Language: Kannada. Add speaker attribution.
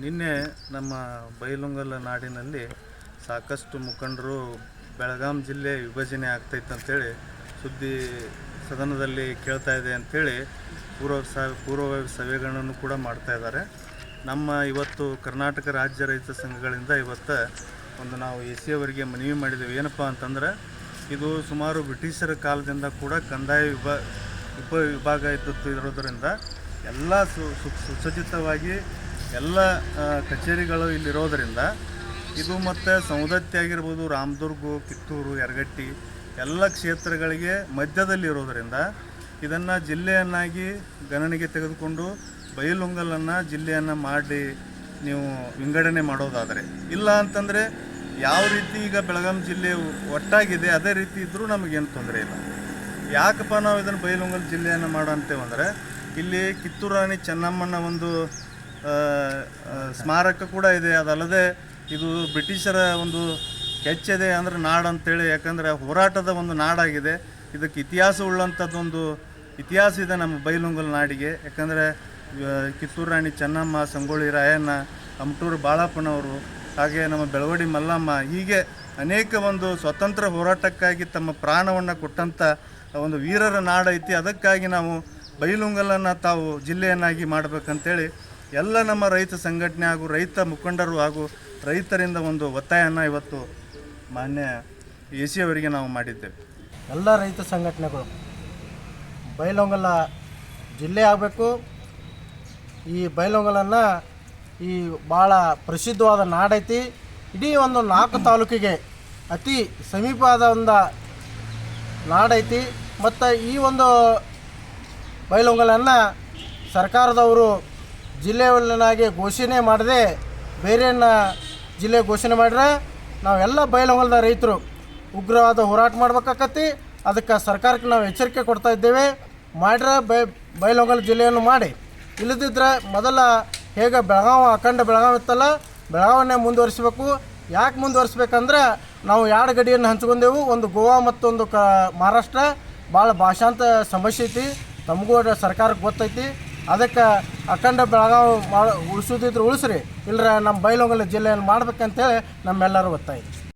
Speaker 1: ನಿನ್ನೆ ನಮ್ಮ ಬೈಲುಂಗಲ ನಾಡಿನಲ್ಲಿ ಸಾಕಷ್ಟು ಮುಖಂಡರು ಬೆಳಗಾಂ ಜಿಲ್ಲೆ ವಿಭಜನೆ ಆಗ್ತೈತೆ ಅಂತೇಳಿ ಸುದ್ದಿ ಸದನದಲ್ಲಿ ಕೇಳ್ತಾ ಇದೆ ಅಂಥೇಳಿ ಪೂರ್ವ ಸ ಪೂರ್ವ ಸಭೆಗಳನ್ನು ಕೂಡ ಮಾಡ್ತಾ ಇದ್ದಾರೆ. ನಮ್ಮ ಇವತ್ತು ಕರ್ನಾಟಕ ರಾಜ್ಯ ರೈತ ಸಂಘಗಳಿಂದ ಇವತ್ತು ಒಂದು ನಾವು ಎ ಸಿ ಅವರಿಗೆ ಮನವಿ ಮಾಡಿದ್ದೇವೆ. ಏನಪ್ಪ ಅಂತಂದ್ರೆ ಇದು ಸುಮಾರು ಬ್ರಿಟಿಷರ ಕಾಲದಿಂದ ಕೂಡ ಕಂದಾಯ ವಿಭಾಗ ಉಪ ವಿಭಾಗ ಇದ್ದದ್ದು ಇರೋದರಿಂದ ಎಲ್ಲ ಸು ಸು- ಸುಸಜ್ಜಿತವಾಗಿ ಎಲ್ಲ ಕಚೇರಿಗಳು ಇಲ್ಲಿರೋದರಿಂದ ಇದು ಮತ್ತು ಸೌದತ್ತಿ ಆಗಿರ್ಬೋದು, ರಾಮದುರ್ಗು, ಕಿತ್ತೂರು, ಯರಗಟ್ಟಿ ಎಲ್ಲ ಕ್ಷೇತ್ರಗಳಿಗೆ ಮಧ್ಯದಲ್ಲಿ ಇರೋದರಿಂದ ಇದನ್ನು ಜಿಲ್ಲೆಯನ್ನಾಗಿ ಗಣನೆಗೆ ತೆಗೆದುಕೊಂಡು ಬೈಲುಂಗಲನ್ನು ಜಿಲ್ಲೆಯನ್ನು ಮಾಡಿ ನೀವು ವಿಂಗಡಣೆ ಮಾಡೋದಾದರೆ. ಇಲ್ಲ ಅಂತಂದರೆ ಯಾವ ರೀತಿ ಈಗ ಬೆಳಗಾಂ ಜಿಲ್ಲೆ ಒಟ್ಟಾಗಿದೆ, ಅದೇ ರೀತಿ ಇದ್ದರೂ ನಮಗೇನು ತೊಂದರೆ ಇಲ್ಲ. ಯಾಕಪ್ಪ ನಾವು ಇದನ್ನು ಬೈಲುಂಗಲ್ ಜಿಲ್ಲೆಯನ್ನು ಮಾಡೋ ಅಂದರೆ ಇಲ್ಲಿ ಕಿತ್ತೂರು ರಾಣಿ ಚೆನ್ನಮ್ಮನ ಒಂದು ಸ್ಮಾರಕ ಕೂಡ ಇದೆ. ಅದಲ್ಲದೆ ಇದು ಬ್ರಿಟಿಷರ ಒಂದು ಕೆಚ್ಚದೆ ಅಂದರೆ ನಾಡು ಅಂತೇಳಿ ಯಾಕಂದರೆ ಹೋರಾಟದ ಒಂದು ನಾಡಾಗಿದೆ. ಇದಕ್ಕೆ ಇತಿಹಾಸ ಉಳ್ಳಂಥದ್ದೊಂದು ಇತಿಹಾಸ ಇದೆ ನಮ್ಮ ಬೈಲುಂಗಲ್ ನಾಡಿಗೆ. ಯಾಕಂದರೆ ಕಿತ್ತೂರು ರಾಣಿ ಚೆನ್ನಮ್ಮ, ಸಂಗೊಳ್ಳಿ ರಾಯಣ್ಣ ಅಮಟೂರು ಬಾಳಪ್ಪನವರು, ಹಾಗೆ ನಮ್ಮ ಬೆಳವಡಿ ಮಲ್ಲಮ್ಮ, ಹೀಗೆ ಅನೇಕ ಒಂದು ಸ್ವತಂತ್ರ ಹೋರಾಟಕ್ಕಾಗಿ ತಮ್ಮ ಪ್ರಾಣವನ್ನು ಕೊಟ್ಟಂಥ ಒಂದು ವೀರರ ನಾಡೈತಿ ಅದಕ್ಕಾಗಿ ನಾವು ಬೈಲುಂಗಲನ್ನು ತಾವು ಜಿಲ್ಲೆಯನ್ನಾಗಿ ಮಾಡಬೇಕಂತೇಳಿ ಎಲ್ಲ ನಮ್ಮ ರೈತ ಸಂಘಟನೆ ಹಾಗೂ ರೈತ ಮುಖಂಡರು ಹಾಗೂ ರೈತರಿಂದ ಒಂದು ಒತ್ತಾಯವನ್ನು ಇವತ್ತು ಮಾನ್ಯ ಎ ಸಿ ಅವರಿಗೆ ನಾವು ಮಾಡಿದ್ದೇವೆ.
Speaker 2: ಎಲ್ಲ ರೈತ ಸಂಘಟನೆಗಳು ಬೈಲೊಂಗಲ ಜಿಲ್ಲೆ ಆಗಬೇಕು. ಈ ಬೈಲೊಂಗಲನ್ನು ಈ ಭಾಳ ಪ್ರಸಿದ್ಧವಾದ ನಾಡೈತಿ. ಇಡೀ ಒಂದು ನಾಲ್ಕು ತಾಲೂಕಿಗೆ ಅತಿ ಸಮೀಪವಾದ ಒಂದು ನಾಡೈತಿ. ಮತ್ತು ಈ ಒಂದು ಬೈಲೊಂಗಲನ್ನು ಸರ್ಕಾರದವರು ಜಿಲ್ಲೆಯನ್ನಾಗಿ ಘೋಷಣೆ ಮಾಡದೆ ಬೇರೆಯನ್ನ ಜಿಲ್ಲೆ ಘೋಷಣೆ ಮಾಡಿದ್ರೆ ನಾವೆಲ್ಲ ಬೈಲೊಂಗಲದ ರೈತರು. ಉಗ್ರವಾದ ಹೋರಾಟ ಮಾಡ್ಬೇಕಾಕತಿ ಅದಕ್ಕೆ ಸರ್ಕಾರಕ್ಕೆ ನಾವು ಎಚ್ಚರಿಕೆ ಕೊಡ್ತಾ ಇದ್ದೇವೆ. ಮಾಡ್ರೆ ಬೈ ಜಿಲ್ಲೆಯನ್ನು ಮಾಡಿ. ಇಲ್ಲದಿದ್ದರೆ ಮೊದಲ ಹೇಗೆ ಬೆಳಗಾವಿ, ಅಖಂಡ ಬೆಳಗಾವಿ ಇತ್ತಲ್ಲ, ಬೆಳಗಾವನ್ನೇ ಮುಂದುವರಿಸಬೇಕು. ಯಾಕೆ ಮುಂದುವರಿಸ್ಬೇಕಂದ್ರೆ ನಾವು ಎರಡು ಗಡಿಯನ್ನು ಹಂಚ್ಕೊಂಡೆವು. ಒಂದು ಗೋವಾ ಮತ್ತೊಂದು ಕ, ಮಹಾರಾಷ್ಟ್ರ. ಭಾಳ ಭಾಷಾಂತ ಸಮಸ್ಯೆ ಐತಿ. ತಮಗೂ ಸರ್ಕಾರಕ್ಕೆ ಗೊತ್ತೈತಿ. ಅದಕ್ಕೆ ಅಖಂಡ ಬೆಳಗಾವಿ ಮಾಡ ಉಳಿಸೋದಿದ್ರೆ ಉಳಿಸ್ರಿ. ಇಲ್ಲರ ನಮ್ಮ ಬೈಲೊಂಗಲ ಜಿಲ್ಲೆಯನ್ನು ಮಾಡ್ಬೇಕಂತೇಳಿ ನಮ್ಮೆಲ್ಲರೂ ಒತ್ತಾಯಿತು